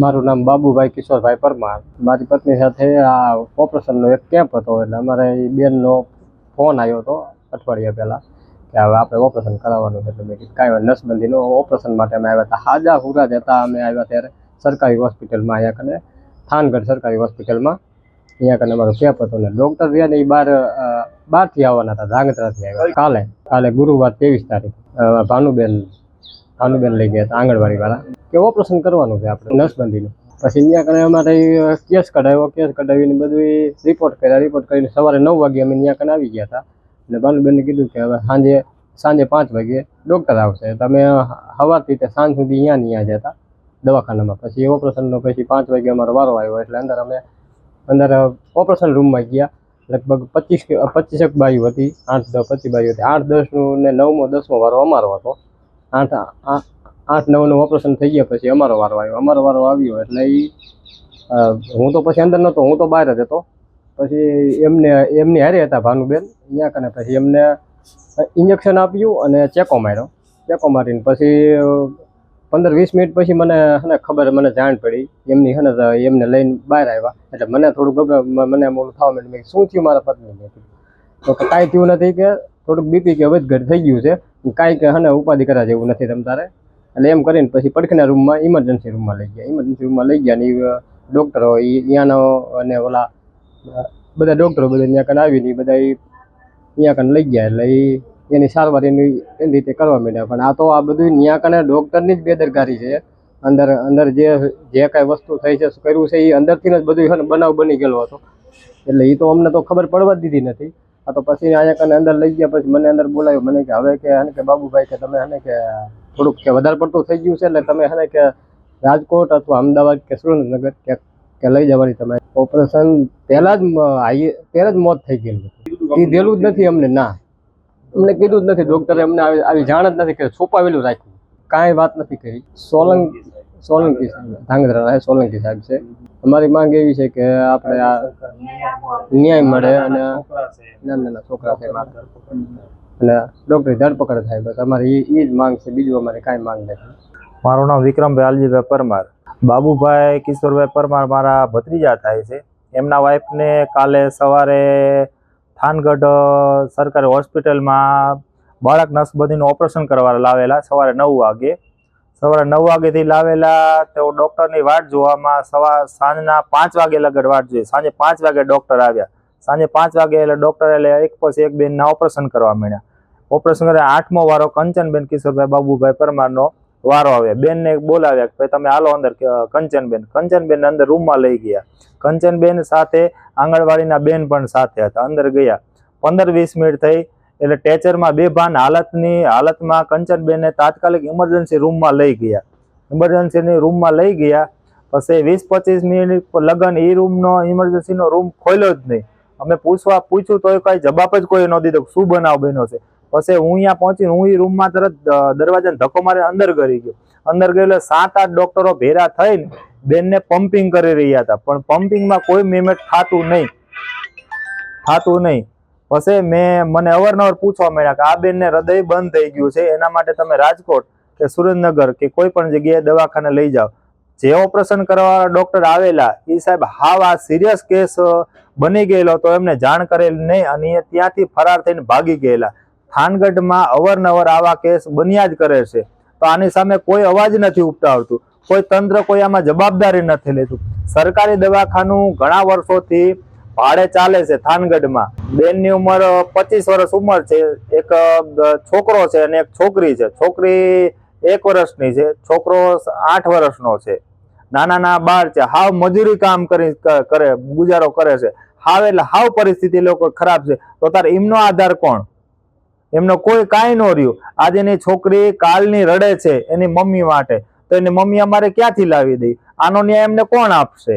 મારું નામ બાબુભાઈ કિશોરભાઈ પરમાર. મારી પત્ની સાથે આ ઓપરેશનનો એક કેમ્પ હતો એટલે અમારે બેનનો ફોન આવ્યો હતો અઠવાડિયા પહેલાં કે હવે આપણે ઓપરેશન કરાવવાનું છે એટલે મેં કીધું, કાંઈ નસબંધીનું ઓપરેશન માટે અમે આવ્યા હતા. હાજા હુરા જતા અમે આવ્યા ત્યારે સરકારી હોસ્પિટલમાં અહીંયા કને, થાનગઢ સરકારી હોસ્પિટલમાં. અહીંયા કને અમારો કેમ્પ હતો ને ડૉક્ટર રહ્યા ને એ બહાર બારથી આવવાના હતા, ધાંગધ્રાથી આવ્યા કાલે કાલે ગુરુવાર ત્રેવીસ તારીખ. ભાનુબેન ભાનુબેન લઈ ગયા હતા, આંગણવાડીવાળા. કે ઓપરેશન કરવાનું છે આપણે, નસબંધીનું. પછી ત્યાં કને અમારે કેસ કઢાવ્યો, કેસ કઢાવીને બધું રિપોર્ટ કર્યા રિપોર્ટ કરીને સવારે નવ વાગે અમે ત્યાં કને આવી ગયા હતા. એટલે ભાનુબેને કીધું કે હવે સાંજે સાંજે પાંચ વાગે ડૉક્ટર આવશે. તમે સવારથી તે સાંજ સુધી અહીંયા નહીં જ હતા, દવાખાનામાં. પછી ઓપરેશનનો પછી પાંચ વાગે અમારો વારો આવ્યો, એટલે અંદર અમે, અંદર ઓપરેશન રૂમમાં ગયા. લગભગ પચીસ પચીસેક બાઈઓ હતી, આઠ દસ, પચીસ બાઈઓ હતી. આઠ દસનું ને નવમો, દસમો વારો અમારો હતો. આઠ આઠ નવનું ઓપરેશન થઈ ગયા પછી અમારો વારો આવ્યો. અમારો વારો આવ્યો એટલે એ હું તો પછી અંદર નહોતો હું તો બહાર જ હતો. પછી એમને, એમની હારે હતા ભાનુબેન અહીંયા કને પછી એમને ઇન્જેક્શન આપ્યું અને ચેકો માર્યો. ચેકો મારીને પછી પંદર વીસ મિનિટ પછી મને હે ખબર મને જાણ પડી. એમની હે તો એમને લઈને બહાર આવ્યા. એટલે મને થોડું ગભરા મને એમ થવા માંડ્યું. શું થયું મારા પત્ની તો કાંઈ થયું નથી કે થોડુંક બીપી કે વધઘટ થઈ ગયું છે. કાંઈ કે હને ઉપાધિ કરા જેવું નથી તમ તારે. એટલે એમ કરીને પછી પડખીના રૂમમાં ઇમરજન્સી રૂમમાં લઈ ગયા. ઇમરજન્સી રૂમમાં લઈ ગયા ને એ ડૉક્ટરો એ ત્યાંનો અને ઓલા બધા ડૉક્ટરો બધા ત્યાં કને આવીને બધા એ ત્યાં કને લઈ ગયા. એટલે એ એની સારવાર એની એની રીતે કરવા માંડ્યા. પણ આ તો આ બધું ત્યાં કને ડૉક્ટરની જ બેદરકારી છે. અંદર અંદર જે જે કાંઈ વસ્તુ થઈ છે કર્યું છે એ અંદરથી જ બધું બનાવ બની ગયેલો હતો. એટલે એ તો અમને તો ખબર પડવા જ દીધી નથી. આ તો પછી અહીંયા કને અંદર લઈ ગયા, પછી મને અંદર બોલાવ્યો, મને કે હવે કે હે ને કે બાબુભાઈ કે તમે હે કે થોડુંક કે વધારે પડતું થઈ ગયું છે એટલે તમે હે કે રાજકોટ અથવા અમદાવાદ કે સુરેન્દ્રનગર કે કે લઈ જવાની તમે. ઓપરેશન પહેલાં જ હાઈ પહેલાં જ મોત થઈ ગયેલું એ દેલું જ નથી અમને, ના. અમને કીધું જ નથી ડૉક્ટરે અમને આવી જાણ જ નથી કરી, છુપાવેલું રાખ્યું. કાંઈ વાત નથી કરી. સોલંકી સોલંકી સાહેબ ધાંગધ્રા સોલંકી સાહેબ છે. અમારી માંગ એવી છે કે આપણે આ ન્યાય મળે અને નાના છોકરા છે અને ડૉક્ટરની ધરપકડ થાય બસ. અમારી એ જ માંગ છે. બીજું અમારે કાંઈ માંગ નથી. મારું નામ વિક્રમભાઈ આલજીભાઈ પરમાર બાબુભાઈ કિશોરભાઈ પરમાર મારા ભત્રીજા થાય છે. એમના વાઈફને કાલે સવારે થાનગઢ સરકારી હોસ્પિટલમાં બાળક નસબંધીનું ઓપરેશન કરવા લાવેલા સવારે નવ વાગે. સવારે નવ વાગેથી લાવેલા તેઓ ડૉક્ટરની વાટ જોવામાં સવાર સાંજના પાંચ વાગે લગડ વાટ જોઈ. સાંજે પાંચ વાગે ડૉક્ટર આવ્યા. સાંજે પાંચ વાગે એટલે ડૉક્ટર એટલે એક પછી એક બેનના ઓપરેશન કરવા માંડ્યા. ઓપરેશન કરે આઠમો વારો કંચનબેન કિશોરભાઈ બાબુભાઈ પરમારનો વારો આવ્યા. બેનને બોલાવ્યા કે, ભાઈ, તમે હાલો અંદર કંચનબેન. કંચનબેન અંદર રૂમમાં લઈ ગયા. કંચનબેન સાથે આંગણવાડીના બેન પણ સાથે હતા. અંદર ગયા. પંદર વીસ મિનિટ થઈ એટલે ટેચરમાં બેભાન હાલતની, હાલતમાં કંચનબેનને તાત્કાલિક ઇમરજન્સી રૂમમાં લઈ ગયા. ઇમરજન્સીની રૂમમાં લઈ ગયા, પછી વીસ પચીસ મિનિટ લગન એ રૂમનો ઇમરજન્સીનો રૂમ ખોલ્યો જ નહીં. અમે પૂછવા પૂછ્યું તો કાંઈ જવાબ જ કોઈ ન દીધો શું બનાવ બન્યો છે. પછી હું અહીંયા પહોંચીને હું એ રૂમમાં તરત દરવાજાને ધક્કો મારી અંદર કરી ગયો. અંદર ગયો એટલે સાત આઠ ડોક્ટરો ભેરા થઈને બેનને પમ્પિંગ કરી રહ્યા હતા. પણ પમ્પિંગમાં કોઈ મેમેટ થતું નહીં. થતું નહીં. પછી મેં મને અવારનવાર પૂછવા મળ્યા કે આ બેનને હૃદય બંધ થઈ ગયું છે, એના માટે તમે રાજકોટ કે સુરેન્દ્રનગર કે કોઈ પણ જગ્યાએ દવાખાને લઈ જાઓ. જે ઓપરેશન કરવાવાળા ડૉક્ટર આવેલા એ સાહેબ હાવ આ સિરિયસ કેસ બની ગયેલો તો એમને જાણ કરેલ નહીં અને એ ત્યાંથી ફરાર થઈને ભાગી ગયેલા. થાનગઢમાં અવારનવાર આવા કેસ બન્યા જ કરે છે. તો આની સામે કોઈ અવાજ નથી ઉપટાવતું. કોઈ તંત્ર કોઈ આમાં જવાબદારી નથી લેતું. સરકારી દવાખાનું ઘણા વર્ષોથી ભાડે ચાલે છે થાનગઢમાં. બેનની ઉંમર પચીસ વર્ષ ઉંમર છે. એક છોકરો છે અને એક છોકરી છે. છોકરી એક વર્ષની છે, છોકરો આઠ વર્ષનો છે. નાના નાના બાર છે. હાવ મજૂરી કામ કરી કરે, ગુજારો કરે છે. હાવ એટલે હાવ પરિસ્થિતિ લોકો ખરાબ છે. તો તાર એમનો આધાર કોણ? એમનો કોઈ કાંઈ ન રહ્યું. આજે એની છોકરી કાલની રડે છે એની મમ્મી માટે. તો એની મમ્મી અમારે ક્યાંથી લાવી દઈ? આનો ન્યાય એમને કોણ આપશે?